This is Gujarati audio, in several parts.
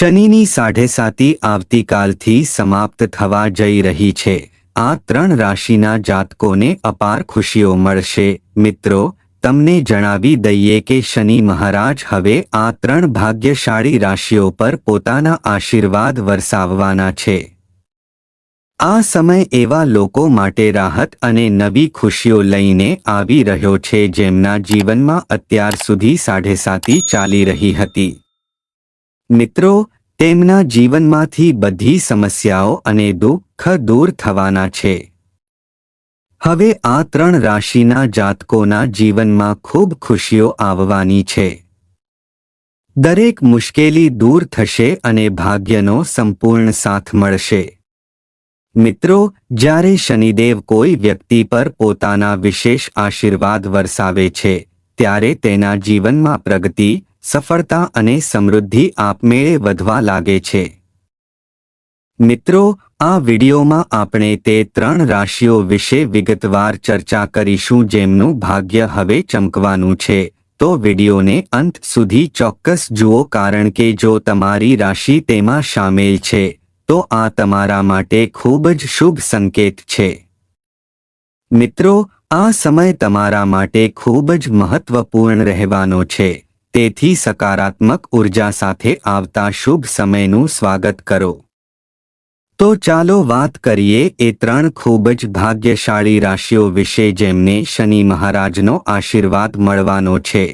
શનિની સાઢેસાતી આવતીકાલથી સમાપ્ત થવા જઈ રહી છે. આ ત્રણ રાશિના જાતકોને અપાર ખુશીઓ મળશે. મિત્રો, તમને જણાવી દઈએ કે શનિ મહારાજ હવે આ ત્રણ ભાગ્યશાળી રાશિઓ પર પોતાના આશીર્વાદ વરસાવવાના છે. આ સમય એવા લોકો માટે રાહત અને નવી ખુશીઓ લઈને આવી રહ્યો છે જેમના જીવનમાં અત્યાર સુધી સાઢેસાતી ચાલી રહી હતી. મિત્રો, તેમના જીવનમાંથી બધી સમસ્યાઓ અને દુઃખ દૂર થવાના છે. હવે આ ત્રણ રાશિના જાતકોના જીવનમાં ખૂબ ખુશીઓ આવવાની છે. દરેક મુશ્કેલી દૂર થશે અને ભાગ્યનો સંપૂર્ણ સાથ મળશે. મિત્રો, જ્યારે શનિદેવ કોઈ વ્યક્તિ પર પોતાના વિશેષ આશીર્વાદ વરસાવે છે, ત્યારે તેના જીવનમાં પ્રગતિ સફળતા અને સમૃદ્ધિ આપમેળે વધવા લાગે છે. મિત્રો, આ વિડિયોમાં આપણે તે ત્રણ રાશિઓ વિશે વિગતવાર ચર્ચા કરીશું જેમનું ભાગ્ય હવે ચમકવાનું છે. તો વિડીયોને અંત સુધી ચોક્કસ જુઓ કારણ કે જો તમારી રાશિ તેમાં સામેલ છે, તો આ તમારા માટે ખૂબ જ શુભ સંકેત છે. મિત્રો, આ સમય તમારા માટે ખૂબ જ મહત્વપૂર્ણ રહેવાનો છે. તેથી સકારાત્મક ઊર્જા સાથે આવતા શુભ સમયનું સ્વાગત કરો. તો ચાલો વાત કરીએ એ ત્રણ ખૂબ જ ભાગ્યશાળી રાશિઓ વિશે જેમને શનિ મહારાજનો આશીર્વાદ મળવાનો છે.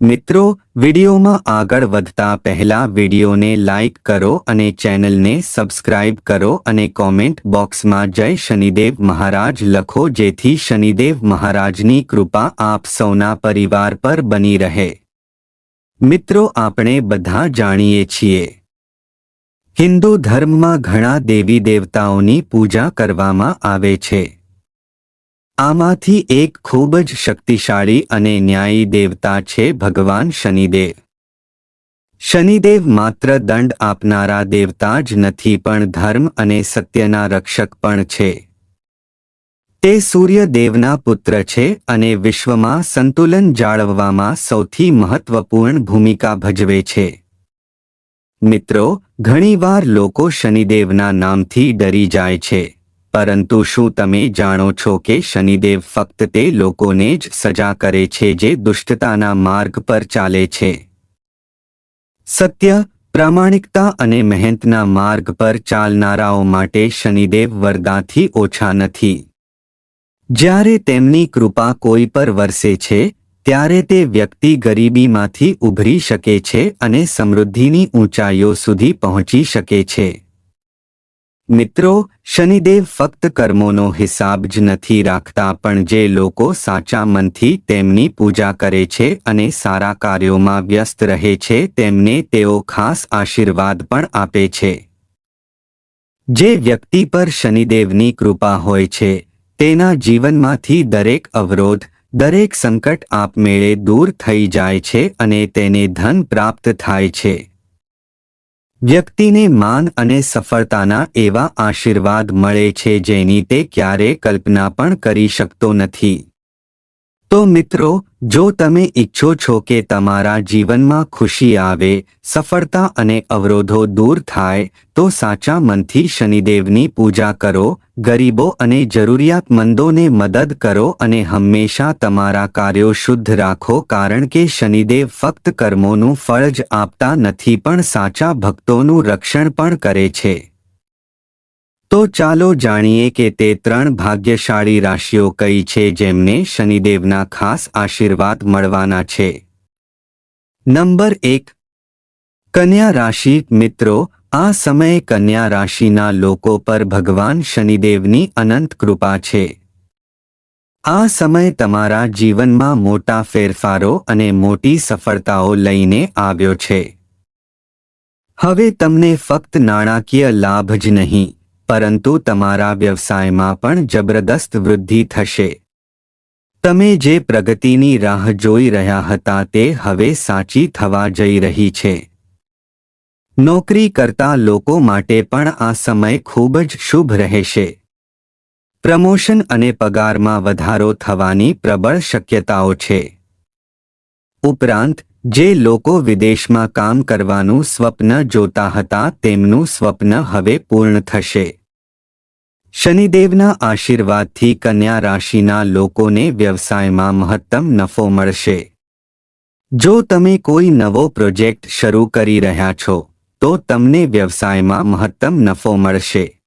મિત્રો, વિડિયોમાં આગળ વધતા પહેલા વિડિયોને લાઇક કરો અને ચેનલને સબસ્ક્રાઇબ કરો અને કોમેન્ટ બોક્સમાં જય શનિદેવ મહારાજ લખો જેથી શનિદેવ મહારાજની કૃપા આપ સૌના પરિવાર પર બની રહે. મિત્રો, આપણે બધા જાણીએ છીએ. હિન્દુ ધર્મમાં ઘણા દેવી દેવતાઓની પૂજા કરવામાં આવે છે. આમાંથી એક ખૂબ જ શક્તિશાળી અને ન્યાયી દેવતા છે ભગવાન શનિદેવ. શનિદેવ માત્ર દંડ આપનારા દેવતા જ નથી પણ ધર્મ અને સત્યના રક્ષક પણ છે. તે સૂર્યદેવના પુત્ર છે અને વિશ્વમાં સંતુલન જાળવવામાં સૌથી મહત્વપૂર્ણ ભૂમિકા ભજવે છે. મિત્રો, ઘણીવાર લોકો શનિદેવના નામથી ડરી જાય છે. પરંતુ શું તમે જાણો છો કે શનિદેવ ફક્ત તે લોકોને જ સજા કરે છે જે દુષ્ટતાના માર્ગ પર ચાલે છે? સત્ય, પ્રામાણિકતા અને મહેનતના માર્ગ પર ચાલનારાઓ માટે શનિદેવ વરદાથી ઓછા નથી. જ્યારે તેમની કૃપા કોઈ પર વરસે છે, ત્યારે તે વ્યક્તિ ગરીબીમાંથી ઉભરી શકે છે અને સમૃદ્ધિની ઊંચાઈઓ સુધી પહોંચી શકે છે. મિત્રો, શનિદેવ ફક્ત કર્મોનો હિસાબ જ નથી રાખતા, પણ જે લોકો સાચા મનથી તેમની પૂજા કરે છે અને સારા કાર્યોમાં વ્યસ્ત રહે છે, તેમને તેઓ ખાસ આશીર્વાદ પણ આપે છે. જે વ્યક્તિ પર શનિદેવની કૃપા હોય છે, તેના જીવનમાંથી દરેક અવરોધ, દરેક સંકટ આપમેળે દૂર થઈ જાય છે અને તેને ધન પ્રાપ્ત થાય છે. વ્યક્તિને માન અને સફળતાના એવા આશીર્વાદ મળે છે જેની તે ક્યારે કલ્પના પણ કરી શકતો નથી. તો મિત્રો, જો તમે ઈચ્છો છો કે તમારા જીવનમાં ખુશી આવે, સફળતા અને અવરોધો દૂર થાય, તો સાચા મનથી શનિદેવની પૂજા કરો, ગરીબો અને જરૂરિયાતમંદોને મદદ કરો અને હંમેશા તમારા કાર્યો શુદ્ધ રાખો કારણ કે શનિદેવ ફક્ત કર્મોનું ફળ જ આપતા નથી પણ સાચા ભક્તોનું રક્ષણ પણ કરે છે. તો ચાલો જાણીએ કે તે ત્રણ ભાગ્યશાળી રાશિઓ કઈ છે જેમને શનિદેવના ખાસ આશીર્વાદ મળવાના છે. નંબર એક. કન્યા રાશિ મિત્રો, આ સમયે કન્યા રાશિના લોકો પર ભગવાન શનિદેવની અનંત કૃપા છે. આ સમય તમારા જીવનમાં મોટા ફેરફારો અને મોટી સફળતાઓ લઈને આવ્યો છે. હવે તમને ફક્ત નાણાકીય લાભ જ નહીં પરંતુ તમારા વ્યવસાયમાં પણ જબરદસ્ત વૃદ્ધિ થશે. તમે જે પ્રગતિની રાહ જોઈ રહ્યા હતા તે હવે સાચી થવા જઈ રહી છે. નોકરી કરતા લોકો માટે પણ આ સમય ખૂબ જ શુભ રહેશે. પ્રમોશન અને પગારમાં વધારો થવાની પ્રબળ શક્યતાઓ છે. ઉપરાંત જે લોકો વિદેશમાં કામ કરવાનું સ્વપ્ન જોતા હતા તેમનું સ્વપ્ન હવે પૂર્ણ થશે. શનિદેવના આશીર્વાદથી કન્યા રાશિના લોકોને વ્યવસાયમાં મહત્તમ નફો મળશે. જો તમે કોઈ નવો પ્રોજેક્ટ શરૂ કરી રહ્યા છો, તો તમને વ્યવસાયમાં મહત્તમ નફો મળશે.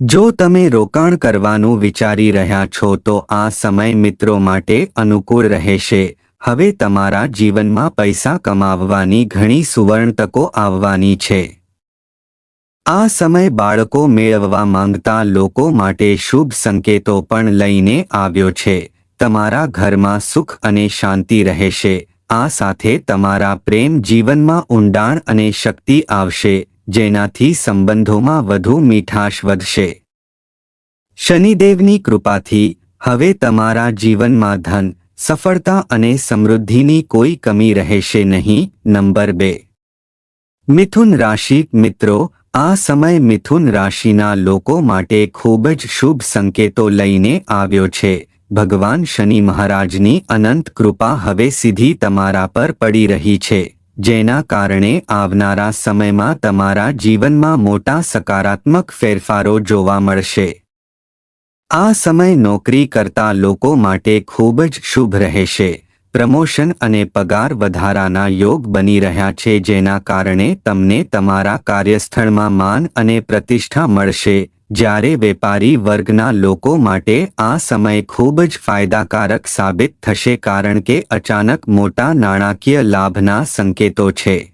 જો તમે રોકાણ કરવાનું વિચારી રહ્યા છો, તો આ સમય મિત્રો માટે અનુકૂળ રહેશે. હવે તમારા જીવનમાં પૈસા કમાવવાની ઘણી સુવર્ણ તકો આવવાની છે. આ સમય બાળકો મેળવવા માંગતા લોકો માટે શુભ સંકેતો પણ લઈને આવ્યો છે. તમારા ઘરમાં સુખ અને શાંતિ રહેશે. આ સાથે તમારા પ્રેમ જીવનમાં ઊંડાણ અને શક્તિ આવશે, જેનાથી સંબંધોમાં વધુ મીઠાશ વધશે. શનિદેવની કૃપાથી, હવે તમારા જીવનમાં ધન સફળતા અને સમૃદ્ધિની કોઈ કમી રહેશે નહીં, નંબર બે. મિથુન રાશિ મિત્રો, આ સમય મિથુન રાશિના લોકો માટે ખૂબ જ શુભ સંકેતો લઈને આવ્યો છે. ભગવાન શનિ મહારાજની અનંત કૃપા હવે સીધી તમારા પર પડી રહી છે, જેના કારણે આવનારા સમયમાં તમારા જીવનમાં મોટા સકારાત્મક ફેરફારો જોવા મળશે. આ સમય નોકરી કરતા લોકો માટે ખૂબ જ શુભ રહેશે. પ્રમોશન અને પગાર વધારાના યોગ બની રહ્યા છે જેના કારણે તમને તમારા કાર્યસ્થળમાં માન અને પ્રતિષ્ઠા મળશે. જ્યારે વેપારી વર્ગના લોકો માટે આ સમય ખૂબ જ ફાયદાકારક સાબિત થશે કારણ કે અચાનક મોટા નાણાકીય લાભના સંકેતો છે.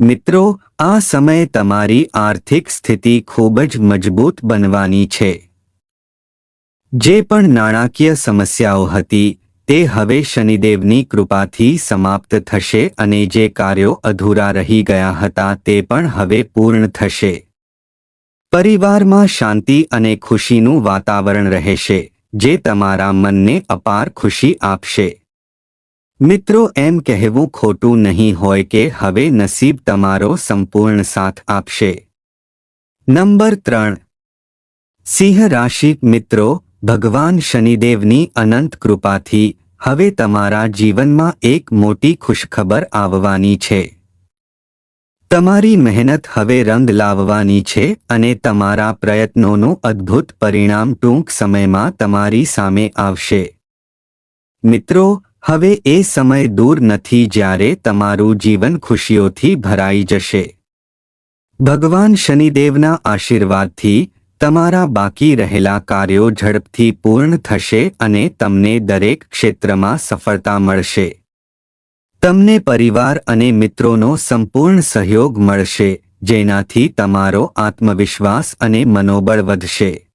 મિત્રો, આ સમયે તમારી આર્થિક સ્થિતિ ખૂબ જ મજબૂત બનવાની છે. જે પણ નાણાકીય સમસ્યાઓ હતી, તે હવે શનિદેવની કૃપાથી સમાપ્ત થશે અને જે કાર્યો અધૂરા રહી ગયા હતા તે પણ હવે પૂર્ણ થશે. પરિવારમાં શાંતિ અને ખુશીનું વાતાવરણ રહેશે, જે તમારા મનને અપાર ખુશી આપશે. મિત્રો, એમ કહેવું ખોટું નહીં હોય કે હવે નસીબ તમારો સંપૂર્ણ સાથ આપશે. નંબર ત્રણ. સિંહ રાશિ મિત્રો ભગવાન શનિદેવની અનંત કૃપાથી હવે તમારા જીવનમાં એક મોટી ખુશખબર આવવાની છે. તમારી મહેનત હવે રંગ લાવવાની છે અને તમારા પ્રયત્નોનું અદ્ભુત પરિણામ ટૂંક સમયમાં તમારી સામે આવશે. મિત્રો, હવે એ સમય દૂર નથી જ્યારે તમારું જીવન ખુશીઓથી ભરાઈ જશે. ભગવાન શનિદેવના આશીર્વાદથી તમારા બાકી રહેલા કાર્યો ઝડપથી પૂર્ણ થશે અને તમને દરેક ક્ષેત્રમાં સફળતા મળશે. તમને પરિવાર અને મિત્રોનો સંપૂર્ણ સહયોગ મળશે, જેનાથી તમારો આત્મવિશ્વાસ અને મનોબળ વધશે.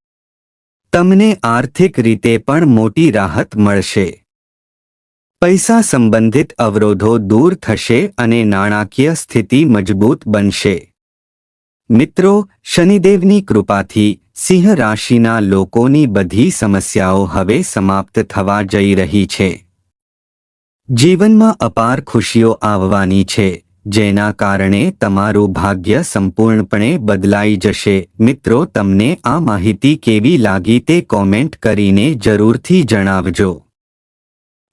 તમને આર્થિક રીતે પણ મોટી રાહત મળશે. પૈસા સંબંધિત અવરોધો દૂર થશે અને નાણાકીય સ્થિતિ મજબૂત બનશે. મિત્રો, શનિદેવની કૃપાથી સિંહ રાશિના લોકોની બધી સમસ્યાઓ હવે સમાપ્ત થવા જઈ રહી છે. જીવનમાં અપાર ખુશીઓ આવવાની છે, જેના કારણે તમારું ભાગ્ય સંપૂર્ણપણે બદલાઈ જશે. મિત્રો, તમને આ માહિતી કેવી લાગી તે કોમેન્ટ કરીને જરૂરથી જણાવજો.